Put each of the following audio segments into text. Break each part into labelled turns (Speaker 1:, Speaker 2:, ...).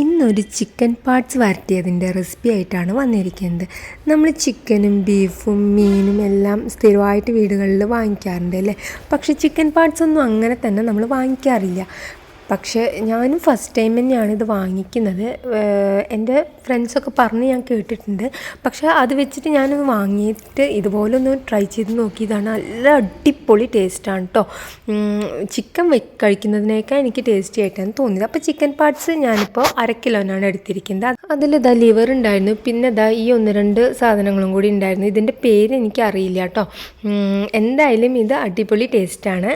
Speaker 1: ഇന്നൊരു chicken parts വരട്ടിയതിന്റെ recipe ആയിട്ടാണ് വന്നിരിക്കുന്നത്. നമ്മൾ ചിക്കനും ബീഫും മീനും എല്ലാം സ്ഥിരമായിട്ട് വീടുകളിൽ വാങ്ങിക്കാറുണ്ട് അല്ലേ? പക്ഷേ ചിക്കൻ പാർട്സ് ഒന്നും അങ്ങനെ തന്നെ നമ്മൾ വാങ്ങിക്കാറില്ല. പക്ഷേ ഞാനും ഫസ്റ്റ് ടൈം തന്നെയാണ് ഇത് വാങ്ങിക്കുന്നത്. എന്റെ ഫ്രണ്ട്സൊക്കെ പറഞ്ഞ് ഞാൻ കേട്ടിട്ടുണ്ട്. പക്ഷേ അത് വെച്ചിട്ട് ഞാനത് വാങ്ങിയിട്ട് ഇതുപോലെ ഒന്ന് ട്രൈ ചെയ്ത് നോക്കിയതാണ്. നല്ല അടിപൊളി ടേസ്റ്റാണ് കേട്ടോ ചിക്കൻ കഴിക്കുന്നതിനേക്കാൾ എനിക്ക് ടേസ്റ്റി ആയിട്ടാണ് തോന്നിയത്. അപ്പോൾ ചിക്കൻ പാർട്സ് ഞാനിപ്പോൾ അര കിലോനാണ് എടുത്തിരിക്കുന്നത്. അതിൽ ഇതാ ലിവർ ഉണ്ടായിരുന്നു. പിന്നെ ഇതാ ഈ ഒന്ന് രണ്ട് സാധനങ്ങളും കൂടി ഉണ്ടായിരുന്നു. ഇതിന്റെ പേര് എനിക്ക് അറിയില്ല കേട്ടോ എന്തായാലും ഇത് അടിപൊളി ടേസ്റ്റാണ്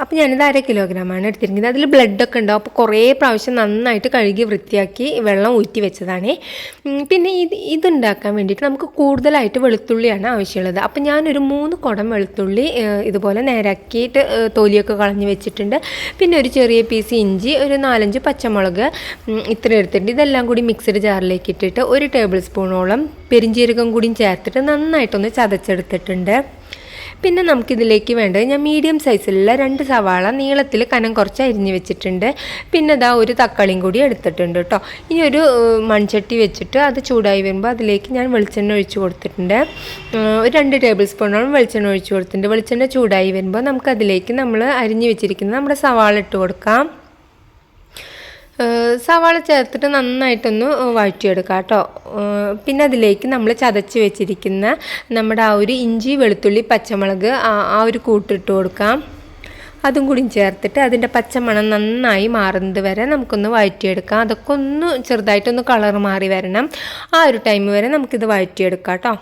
Speaker 1: അപ്പോൾ ഞാനിത് അര കിലോഗ്രാമാണ് എടുത്തിരിക്കുന്നത്. അതിൽ ബ്ലഡൊക്കെ ഉണ്ടാവും അപ്പോൾ കുറേ പ്രാവശ്യം നന്നായിട്ട് കഴുകി വൃത്തിയാക്കി വെള്ളം ഊറ്റി വെച്ചതാണ്. പിന്നെ ഇത് ഇതുണ്ടാക്കാൻ വേണ്ടിയിട്ട് നമുക്ക് കൂടുതലായിട്ട് വെളുത്തുള്ളിയാണ് ആവശ്യമുള്ളത്. അപ്പോൾ ഞാനൊരു മൂന്ന് കുടം വെളുത്തുള്ളി ഇതുപോലെ നേരാക്കിയിട്ട് തോലിയൊക്കെ കളഞ്ഞ് വെച്ചിട്ടുണ്ട്. പിന്നെ ഒരു ചെറിയ പീസ് ഇഞ്ചി ഒരു നാലഞ്ച് പച്ചമുളക് ഇത്ര എടുത്തിട്ടുണ്ട്. ഇതെല്ലാം കൂടി മിക്സഡ് ജാറിലേക്ക് ഇട്ടിട്ട് ഒരു ടേബിൾ സ്പൂണോളം പെരിഞ്ചീരകം കൂടിയും ചേർത്തിട്ട് നന്നായിട്ടൊന്ന് ചതച്ചെടുത്തിട്ടുണ്ട്. പിന്നെ നമുക്കിതിലേക്ക് വേണ്ടത് ഞാൻ മീഡിയം സൈസിലുള്ള രണ്ട് സവാള നീളത്തിൽ കനം കുറച്ച് അരിഞ്ഞ് വെച്ചിട്ടുണ്ട്. പിന്നെ ഇതാ ഒരു തക്കാളിയും കൂടി എടുത്തിട്ടുണ്ട് കേട്ടോ ഇനി ഒരു മൺചട്ടി വെച്ചിട്ട് അത് ചൂടായി വരുമ്പോൾ അതിലേക്ക് ഞാൻ വെളിച്ചെണ്ണ ഒഴിച്ച് കൊടുത്തിട്ടുണ്ട്. ഒരു രണ്ട് ടേബിൾ സ്പൂണോളം വെളിച്ചെണ്ണ ഒഴിച്ച് കൊടുത്തിട്ടുണ്ട്. വെളിച്ചെണ്ണ ചൂടായി വരുമ്പോൾ നമുക്കതിലേക്ക് നമ്മൾ അരിഞ്ഞ് വെച്ചിരിക്കുന്ന നമ്മുടെ സവാള ഇട്ട് കൊടുക്കാം. സവാള ചേർത്തിട്ട് നന്നായിട്ടൊന്ന് വഴറ്റിയെടുക്കാം കേട്ടോ. പിന്നെ അതിലേക്ക് നമ്മൾ ചതച്ച് വെച്ചിരിക്കുന്ന നമ്മുടെ ആ ഒരു ഇഞ്ചി വെളുത്തുള്ളി പച്ചമുളക് ആ ഒരു കൂട്ടിട്ട് കൊടുക്കാം. അതും കൂടി ചേർത്തിട്ട് അതിന്റെ പച്ചമണം നന്നായി മാറുന്നത് വരെ നമുക്കൊന്ന് വഴറ്റിയെടുക്കാം. അതൊക്കെ ഒന്ന് ചെറുതായിട്ടൊന്ന് കളർ മാറി വരണം. ആ ഒരു ടൈം വരെ നമുക്കിത് വഴറ്റിയെടുക്കാം കേട്ടോ.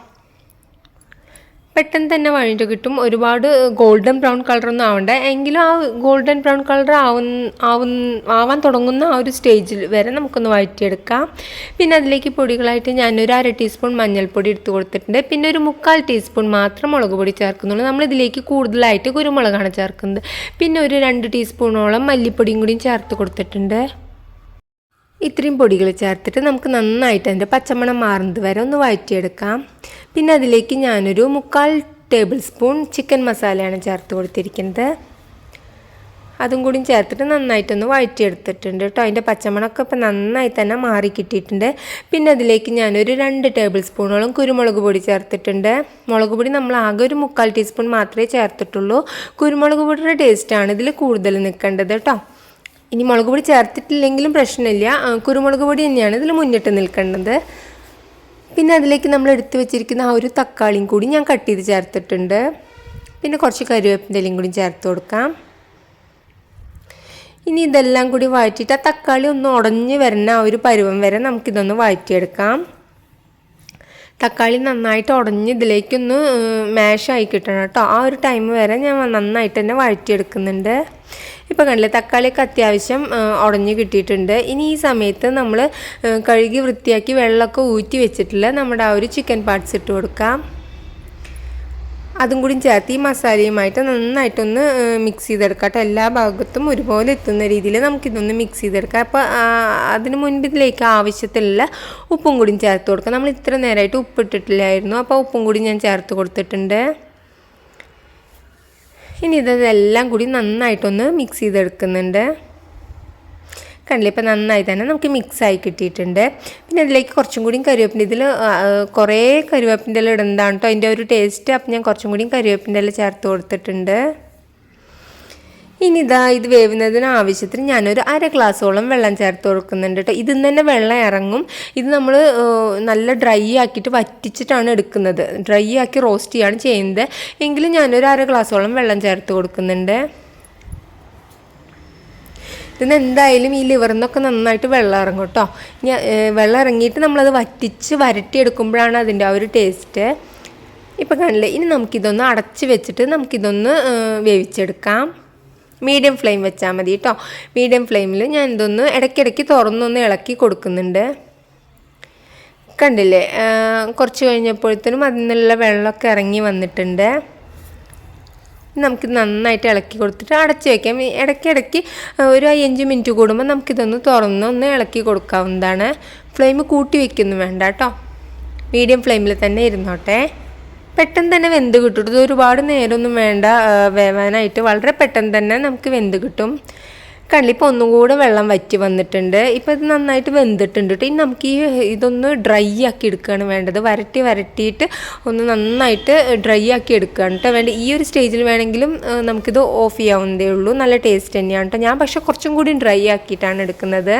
Speaker 1: പെട്ടെന്ന് തന്നെ വഴിഞ്ഞു കിട്ടും. ഒരുപാട് ഗോൾഡൻ ബ്രൗൺ കളറൊന്നും ആവണ്ട. എങ്കിലും ആ ഗോൾഡൻ ബ്രൗൺ കളർ ആവുന്ന ആവാൻ തുടങ്ങുന്ന ആ ഒരു സ്റ്റേജിൽ വരെ നമുക്കൊന്ന് വഴറ്റിയെടുക്കാം. പിന്നെ അതിലേക്ക് പൊടികളായിട്ട് ഞാനൊരു അര ടീസ്പൂൺ മഞ്ഞൾപ്പൊടി എടുത്ത് കൊടുത്തിട്ടുണ്ട്. പിന്നെ ഒരു മുക്കാൽ ടീസ്പൂൺ മാത്രം മുളക് പൊടി ചേർക്കുന്നുള്ളൂ. നമ്മളിതിലേക്ക് കൂടുതലായിട്ട് കുരുമുളകാണ് ചേർക്കുന്നത്. പിന്നെ ഒരു രണ്ട് ടീസ്പൂണോളം മല്ലിപ്പൊടിയും കൂടിയും ചേർത്ത് കൊടുത്തിട്ടുണ്ട്. ഇത്രയും പൊടികൾ ചേർത്തിട്ട് നമുക്ക് നന്നായിട്ട് അതിന്റെ പച്ചമണം മാറുന്നത് വരെ ഒന്ന് വഴറ്റിയെടുക്കാം. പിന്നെ അതിലേക്ക് ഞാനൊരു മുക്കാൽ ടേബിൾ സ്പൂൺ ചിക്കൻ മസാലയാണ് ചേർത്ത് കൊടുത്തിരിക്കുന്നത്. അതും കൂടി ചേർത്തിട്ട് നന്നായിട്ടൊന്ന് വഴറ്റിയെടുത്തിട്ടുണ്ട് കേട്ടോ. അതിന്റെ പച്ചമണമൊക്കെ ഇപ്പം നന്നായി തന്നെ മാറി കിട്ടിയിട്ടുണ്ട്. പിന്നെ അതിലേക്ക് ഞാനൊരു രണ്ട് ടേബിൾ സ്പൂണോളം കുരുമുളക് പൊടി ചേർത്തിട്ടുണ്ട്. മുളക് പൊടി നമ്മൾ ആകെ ഒരു മുക്കാൽ ടീസ്പൂൺ മാത്രമേ ചേർത്തിട്ടുള്ളൂ. കുരുമുളക് പൊടിയുടെ ടേസ്റ്റാണ് ഇതിൽ കൂടുതൽ നിൽക്കേണ്ടത് കേട്ടോ. ഇനി മുളക് പൊടി ചേർത്തിട്ടില്ലെങ്കിലും പ്രശ്നമില്ല. കുരുമുളക് പൊടി തന്നെയാണ് ഇതിൽ മുന്നിട്ട് നിൽക്കേണ്ടത്. പിന്നെ അതിലേക്ക് നമ്മൾ എടുത്തു വെച്ചിരിക്കുന്ന ആ ഒരു തക്കാളിയും കൂടി ഞാൻ കട്ട് ചെയ്ത് ചേർത്തിട്ടുണ്ട്. പിന്നെ കുറച്ച് കരുവേപ്പിന്റെലയും കൂടി ചേർത്ത് കൊടുക്കാം. ഇനി ഇതെല്ലാം കൂടി വഴറ്റിയിട്ട് ആ തക്കാളി ഒന്ന് ഉടഞ്ഞ് വരുന്ന ആ ഒരു പരുവം വരെ നമുക്കിതൊന്ന് വഴറ്റിയെടുക്കാം. തക്കാളി നന്നായിട്ട് ഉടഞ്ഞ് ഇതിലേക്കൊന്ന് മാഷായി കിട്ടണം കേട്ടോ. ആ ഒരു ടൈം വരെ ഞാൻ നന്നായിട്ട് തന്നെ വഴറ്റിയെടുക്കുന്നുണ്ട്. ഇപ്പോൾ കണ്ടില്ലേ തക്കാളിയൊക്കെ അത്യാവശ്യം ഉടഞ്ഞ് കിട്ടിയിട്ടുണ്ട്. ഇനി ഈ സമയത്ത് നമ്മൾ കഴുകി വൃത്തിയാക്കി വെള്ളമൊക്കെ ഊറ്റി വെച്ചിട്ടില്ല നമ്മുടെ ആ ഒരു ചിക്കൻ പാർട്സ് ഇട്ട് കൊടുക്കാം. അതും കൂടി ചേർത്ത് ഈ മസാലയുമായിട്ട് നന്നായിട്ടൊന്ന് മിക്സ് ചെയ്തെടുക്കാം കേട്ടോ എല്ലാ ഭാഗത്തും ഒരുപോലെ എത്തുന്ന രീതിയിൽ നമുക്കിതൊന്ന് മിക്സ് ചെയ്തെടുക്കാം. അപ്പോൾ അതിന് മുൻപ് ഇതിലേക്ക് ആവശ്യത്തിലുള്ള ഉപ്പും കൂടി ചേർത്ത് കൊടുക്കാം. നമ്മൾ ഇത്ര നേരമായിട്ട് ഉപ്പിട്ടിട്ടില്ലായിരുന്നു. അപ്പോൾ ഉപ്പും കൂടി ഞാൻ ചേർത്ത് കൊടുത്തിട്ടുണ്ട്. ഇനി ഇതെല്ലാം കൂടി നന്നായിട്ടൊന്ന് മിക്സ് ചെയ്തെടുക്കുന്നുണ്ട്. കണ്ടില്ലേ? ഇപ്പം നന്നായി തന്നെ നമുക്ക് മിക്സായി കിട്ടിയിട്ടുണ്ട്. പിന്നെ അതിലേക്ക് കുറച്ചും കൂടിയും കരുവേപ്പിന്റെ ഇതിൽ കുറേ കരുവേപ്പിന്റെ ഇല ഇടുന്നതാണ് കേട്ടോ അതിന്റെ ഒരു ടേസ്റ്റ് അപ്പം ഞാൻ കുറച്ചും കൂടിയും കരുവേപ്പിന്റെ ഇല ചേർത്ത് കൊടുത്തിട്ടുണ്ട്. ഇനി ഇതാ ഇത് വേവുന്നതിന് ആവശ്യത്തിന് ഞാനൊരു അര ഗ്ലാസ്സോളം വെള്ളം ചേർത്ത് കൊടുക്കുന്നുണ്ട് കേട്ടോ ഇതിൽ നിന്ന് തന്നെ വെള്ളം ഇറങ്ങും. ഇത് നമ്മൾ നല്ല ഡ്രൈ ആക്കിയിട്ട് വറ്റിച്ചിട്ടാണ് എടുക്കുന്നത്. ഡ്രൈ ആക്കി റോസ്റ്റ് ചെയ്യാണ് ചെയ്യുന്നത്. എങ്കിലും ഞാനൊരു അര ഗ്ലാസ്സോളം വെള്ളം ചേർത്ത് കൊടുക്കുന്നുണ്ട്. ഇതിന് എന്തായാലും ഈ ലിവറിൽ നിന്നൊക്കെ നന്നായിട്ട് വെള്ളം ഇറങ്ങും കേട്ടോ വെള്ളം ഇറങ്ങിയിട്ട് നമ്മളത് വറ്റിച്ച് വരട്ടിയെടുക്കുമ്പോഴാണ് അതിന്റെ ആ ഒരു ടേസ്റ്റ് ഇപ്പം കാണില്ലേ ഇനി നമുക്കിതൊന്ന് അടച്ച് വെച്ചിട്ട് നമുക്കിതൊന്ന് വേവിച്ചെടുക്കാം. മീഡിയം ഫ്ലെയിം വെച്ചാൽ മതി കേട്ടോ മീഡിയം ഫ്ലെയിമിൽ ഞാൻ ഇതൊന്ന് ഇടയ്ക്കിടയ്ക്ക് തുറന്നൊന്ന് ഇളക്കി കൊടുക്കുന്നുണ്ട്. കണ്ടില്ലേ കുറച്ച് കഴിഞ്ഞപ്പോഴത്തേനും അതിൽ നിന്നുള്ള വെള്ളമൊക്കെ ഇറങ്ങി വന്നിട്ടുണ്ട്. നമുക്ക് നന്നായിട്ട് ഇളക്കി കൊടുത്തിട്ട് അടച്ച് വയ്ക്കാം. ഇടയ്ക്കിടയ്ക്ക് ഒരു അഞ്ച് മിനിറ്റ് കൂടുമ്പോൾ നമുക്കിതൊന്ന് തുറന്ന് ഒന്ന് ഇളക്കി കൊടുക്കാവുന്നതാണ്. ഫ്ലെയിം കൂട്ടി വയ്ക്കുന്നു വേണ്ട കേട്ടോ. മീഡിയം ഫ്ലെയിമിൽ തന്നെ ഇരുന്നോട്ടെ. പെട്ടെന്ന് തന്നെ വെന്ത് കിട്ടും. ഇത് ഒരുപാട് നേരമൊന്നും വേണ്ട വേവാനായിട്ട്. വളരെ പെട്ടെന്ന് തന്നെ നമുക്ക് വെന്ത് കിട്ടും. കണ്ടില്ല ഇപ്പോൾ ഒന്നും കൂടെ വെള്ളം വറ്റി വന്നിട്ടുണ്ട്. ഇപ്പോൾ ഇത് നന്നായിട്ട് വെന്തിട്ടുണ്ട് കേട്ടോ ഇനി നമുക്ക് ഈ ഇതൊന്ന് ഡ്രൈ ആക്കി എടുക്കുകയാണ് വേണ്ടത്. വരട്ടി വരട്ടിയിട്ട് ഒന്ന് നന്നായിട്ട് ഡ്രൈ ആക്കി എടുക്കുകയാണ് കേട്ടോ വേണ്ട ഈ ഒരു സ്റ്റേജിൽ വേണമെങ്കിലും നമുക്കിത് ഓഫ് ചെയ്യാവുന്നതേ ഉള്ളൂ. നല്ല ടേസ്റ്റ് തന്നെയാണ് കേട്ടോ ഞാൻ പക്ഷേ കുറച്ചും കൂടി ഡ്രൈ ആക്കിയിട്ടാണ് എടുക്കുന്നത്.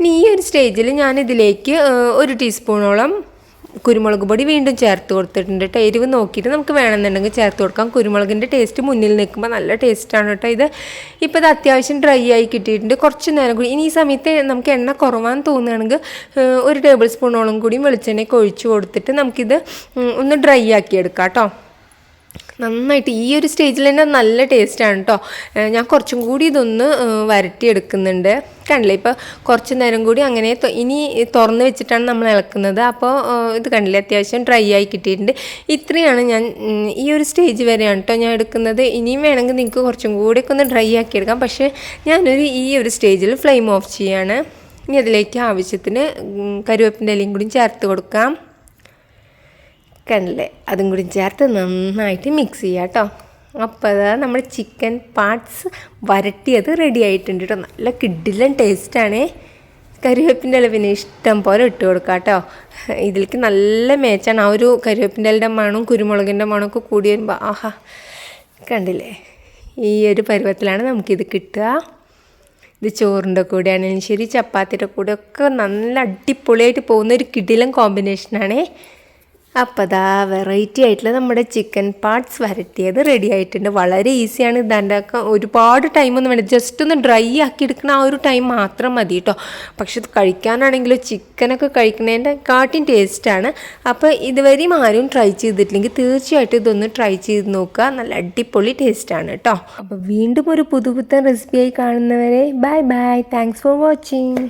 Speaker 1: ഇനി ഈ ഒരു സ്റ്റേജിൽ ഞാനിതിലേക്ക് ഒരു ടീസ്പൂണോളം കുരുമുളക് പൊടി വീണ്ടും ചേർത്ത് കൊടുത്തിട്ടുണ്ട് കേട്ടോ. എരിവ് നോക്കിയിട്ട് നമുക്ക് വേണമെന്നുണ്ടെങ്കിൽ ചേർത്ത് കൊടുക്കാം. കുരുമുളകിന്റെ ടേസ്റ്റ് മുന്നിൽ നിൽക്കുമ്പോൾ നല്ല ടേസ്റ്റാണ് കേട്ടോ ഇത്. ഇപ്പോൾ ഇത് അത്യാവശ്യം ഡ്രൈ ആയി കിട്ടിയിട്ടുണ്ട്. കുറച്ച് നേരം കൂടി. ഇനി ഈ സമയത്ത് നമുക്ക് എണ്ണ കുറവാന്ന് തോന്നുകയാണെങ്കിൽ ഒരു ടേബിൾ സ്പൂണോളം കൂടി വെളിച്ചെണ്ണയൊക്കെ ഒഴിച്ച് കൊടുത്തിട്ട് നമുക്കിത് ഒന്ന് ഡ്രൈ ആക്കി എടുക്കാം കേട്ടോ. നന്നായിട്ട് ഈ ഒരു സ്റ്റേജിൽ തന്നെ നല്ല ടേസ്റ്റാണ് കേട്ടോ ഞാൻ കുറച്ചും കൂടി ഇതൊന്ന് വരട്ടിയെടുക്കുന്നുണ്ട്. കണ്ടില്ലേ? ഇപ്പോൾ കുറച്ച് നേരം കൂടി അങ്ങനെ ഇനി തുറന്ന് വെച്ചിട്ടാണ് നമ്മൾ ഇളക്കുന്നത്. അപ്പോൾ ഇത് കണ്ടില്ലേ? അത്യാവശ്യം ഡ്രൈ ആയി കിട്ടിയിട്ടുണ്ട്. ഇത്രയാണ് ഞാൻ ഈ ഒരു സ്റ്റേജ് വരെയാണ് കേട്ടോ ഞാൻ എടുക്കുന്നത്. ഇനിയും വേണമെങ്കിൽ നിങ്ങൾക്ക് കുറച്ചും കൂടി ഒക്കെ ഒന്ന് ഡ്രൈ ആക്കി എടുക്കാം. പക്ഷേ ഞാനൊരു ഈ ഒരു സ്റ്റേജിൽ ഫ്ലെയിം ഓഫ് ചെയ്യാണ്. ഇനി അതിലേക്ക് ആവശ്യത്തിന് കരുവേപ്പിന്റെ ഇലയും കൂടി ചേർത്ത് കൊടുക്കാം. കണ്ടില്ലേ അതും കൂടി ചേർത്ത് നന്നായിട്ട് മിക്സ് ചെയ്യാം കേട്ടോ അപ്പോൾ അതാ നമ്മുടെ ചിക്കൻ പാർട്സ് വരട്ടിയത് റെഡി ആയിട്ടുണ്ട് കേട്ടോ നല്ല കിഡിലൻ ടേസ്റ്റാണേ കരിവേപ്പിന്റെ ഇല പിന്നെ ഇഷ്ടം പോലെ ഇട്ട് കൊടുക്കാം കേട്ടോ ഇതിലേക്ക് നല്ല മേച്ചാണ് ആ ഒരു കരിവേപ്പിന്റെ ഇലയുടെ മണവും കുരുമുളകിന്റെ മണമൊക്കെ കൂടി വരുമ്പോൾ ആഹാ കണ്ടില്ലേ? ഈ ഒരു പരുവത്തിലാണ് നമുക്കിത് കിട്ടുക. ഇത് ചോറിന്റെ കൂടെ ആണെങ്കിലും ശരി ചപ്പാത്തിയുടെ കൂടെ ഒക്കെ നല്ല അടിപൊളിയായിട്ട് പോകുന്ന ഒരു കിടിലം കോമ്പിനേഷനാണേ അപ്പോൾ അതാ വെറൈറ്റി ആയിട്ടുള്ള നമ്മുടെ ചിക്കൻ പാർട്സ് വരട്ടിയത് റെഡി ആയിട്ടുണ്ട്. വളരെ ഈസിയാണ് ഇത് ഒക്കെ ഒരുപാട് ടൈമൊന്നും വേണ്ട. ജസ്റ്റ് ഒന്ന് ഡ്രൈ ആക്കി എടുക്കുന്ന ആ ഒരു ടൈം മാത്രം മതി കേട്ടോ പക്ഷെ ഇത് കഴിക്കാനാണെങ്കിലും ചിക്കനൊക്കെ കഴിക്കുന്നതിന്റെ കാട്ടിൻ ടേസ്റ്റാണ് അപ്പോൾ ഇതുവരെയും ആരും ട്രൈ ചെയ്തിട്ടില്ലെങ്കിൽ തീർച്ചയായിട്ടും ഇതൊന്ന് ട്രൈ ചെയ്ത് നോക്കുക. നല്ല അടിപൊളി ടേസ്റ്റാണ് കേട്ടോ അപ്പോൾ വീണ്ടും ഒരു പുതുപുത്തൻ റെസിപ്പിയായി കാണുന്നവരെ bye bye thanks for watching